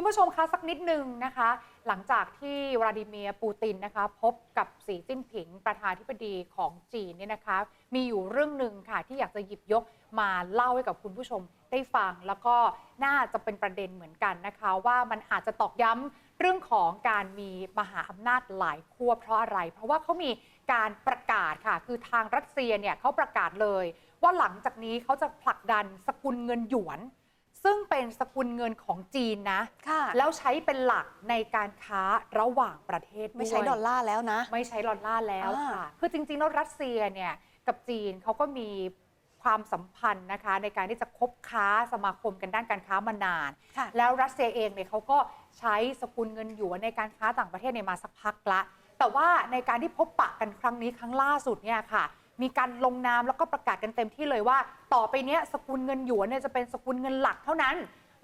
คุณผู้ชมคะสักนิดหนึ่งนะคะ หลังจากที่วลาดิเมียร์ปูตินนะคะพบกับสีจิ้นผิงประธานาธิบดีของจีนเนี่ยนะคะ มีอยู่เรื่องหนึ่งค่ะที่อยากจะหยิบยกมาเล่าให้กับคุณผู้ชมได้ฟัง แล้วก็น่าจะเป็นประเด็นเหมือนกันนะคะ ว่ามันอาจจะตอกย้ำเรื่องของการมีมหาอำนาจหลายขั้วเพราะอะไร เพราะว่าเขามีการประกาศค่ะ คือทางรัสเซียเนี่ยเขาประกาศเลย ว่าหลังจากนี้เขาจะผลักดันสกุลเงินหยวน ซึ่งเป็นสกุลเงินของจีนนะ ค่ะแล้วใช้เป็นหลักในการค้าระหว่างประเทศไม่ใช้วยดอลลาร์แล้วนะ ไม่ใช้ดอลลาร์แล้วอ่า ค่ะ คือจริงๆแล้วรัสเซียเนี่ยกับจีนเขาก็มีความสัมพันธ์นะคะ ในการที่จะคบค้าสมาคมกันด้านการค้ามานาน ค่ะ แล้วรัสเซียเองเนี่ยเขาก็ใช้สกุลเงินหยวนในการค้าต่างประเทศเนี่ยมาสักพักละ แต่ว่าในการที่พบปะกันครั้งนี้ครั้งล่าสุดเนี่ยค่ะ มีการลงนามแล้วก็ประกาศกันเต็มที่เลยว่า ต่อไปเนี้ยสกุลเงินหยวนเนี่ยจะเป็นสกุลเงินหลักเท่านั้น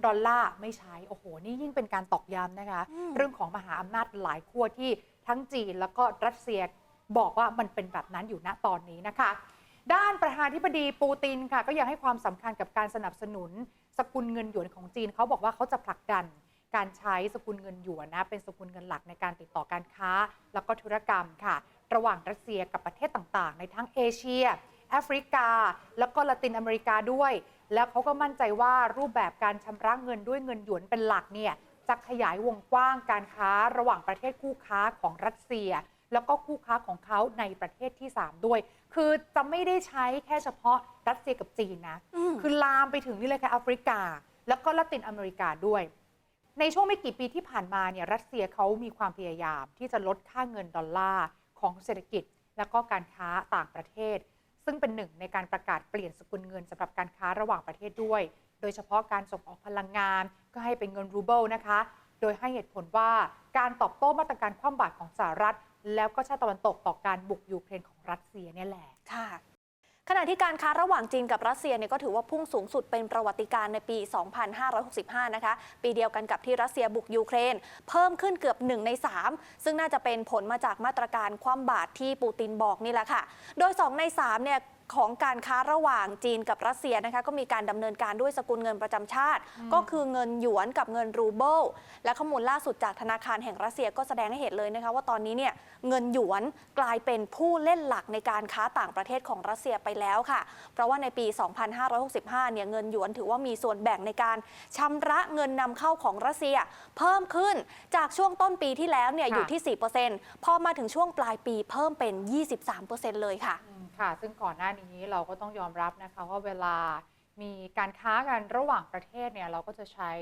ดอลลาร์ไม่ใช้ โอ้โห นี่ยิ่งเป็นการตอกย้ำนะคะอืมเรื่องของมหาอำนาจหลายขั้วที่ทั้งจีนแล้วก็รัสเซียบอกว่ามันเป็นแบบนั้นอยู่ณตอนนี้นะคะ ด้านประธานาธิบดีปูตินค่ะ ก็ยังให้ความสำคัญกับการสนับสนุน สกุลเงินหยวนของจีนเขาบอกว่าเขาจะผลักดันการใช้สกุลเงินหยวนนะเป็นสกุลเงินหลักในการติดต่อการค้า แล้วก็ธุรกรรมค่ะ ระหว่างรัสเซียกับประเทศต่างๆ ในทั้งเอเชีย แอฟริกา แล้วก็ละตินอเมริกาด้วย แล้วเขาก็มั่นใจว่ารูปแบบการชำระเงินด้วยเงินหยวนเป็นหลักเนี่ยจะขยายวงกว้างการค้าระหว่างประเทศคู่ค้าของรัสเซีย แล้วก็คู่ค้าของเขาในประเทศที่ 3 ด้วย คือจะไม่ได้ใช้แค่เฉพาะรัสเซียกับจีนนะอืมคือลามไปถึงนี่เลยค่ะแอฟริกา แล้วก็ละตินอเมริกาด้วย ในช่วงไม่กี่ปีที่ผ่านมาเนี่ยรัสเซียเขามีความพยายามที่จะลดค่าเงินดอลลาร์ ของเศรษฐกิจ และก็การค้าต่างประเทศ ซึ่งเป็นหนึ่งในการประกาศเปลี่ยนสกุลเงินสำหรับการค้าระหว่างประเทศด้วย โดยเฉพาะการส่งออกพลังงาน ก็ให้เป็นเงินรูเบิลนะคะ โดยให้เหตุผลว่าการตอบโต้มาตรการคว่ำบาตรของสหรัฐ แล้วก็ชาติตะวันตกต่อการบุกยูเครนของรัสเซียเนี่ยแหละค่ะ ขณะที่การค้าระหว่างจีนกับรัสเซียเนี่ยก็ถือว่าพุ่งสูงสุดเป็นประวัติการณ์ในปี 2565 นะคะ ปีเดียวกันกับที่รัสเซียบุกยูเครน เพิ่มขึ้นเกือบ 1 ใน 3 ซึ่งน่าจะเป็นผลมาจากมาตรการคว่ำบาตรที่ปูตินบอกนี่แหละค่ะ โดย 2 ใน3เนี่ย ของการค้าระหว่างจีนกับรัสเซียนะคะก็มีการดำเนินการด้วยสกุลเงินประจำชาติ ก็คือเงินหยวนกับเงินรูเบิลและข้อมูลล่าสุดจากธนาคารแห่งรัสเซียก็แสดงให้เห็นเลยนะคะว่าตอนนี้เนี่ยเงินหยวนกลายเป็นผู้เล่นหลักในการค้าต่างประเทศของรัสเซียไปแล้วค่ะ เพราะว่าในปี 2565 เนี่ยเงินหยวนถือว่ามีส่วนแบ่งในการชำระเงินนำเข้าของรัสเซีย เพิ่มขึ้นจากช่วงต้นปีที่แล้วเนี่ยค่ะอยู่ที่ 4%พอมาถึงช่วงปลายปีเพิ่มเป็น 23%เลยค่ะอืม ค่ะ ซึ่งก่อนหน้านี้เราก็ต้องยอมรับนะคะว่าเวลามีการค้ากันระหว่างประเทศเนี่ยเราก็จะใช้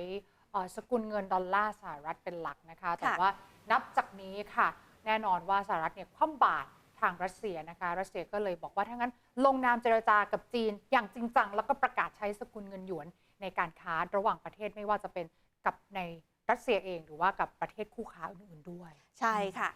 เอ่อสกุลเงินดอลลาร์สหรัฐเป็นหลักนะคะ แต่ว่านับจากนี้ค่ะ แน่นอนว่าสหรัฐเนี่ยคว่ำบาตรทางรัสเซียนะคะ รัสเซียก็เลยบอกว่าถ้างั้น ลงนามเจรจากับจีนอย่างจริงจังแล้วก็ประกาศใช้สกุลเงินหยวนในการค้าระหว่างประเทศไม่ว่าจะเป็นกับในรัสเซียเองหรือว่ากับประเทศคู่ค้าอื่นๆด้วย ใช่ค่ะ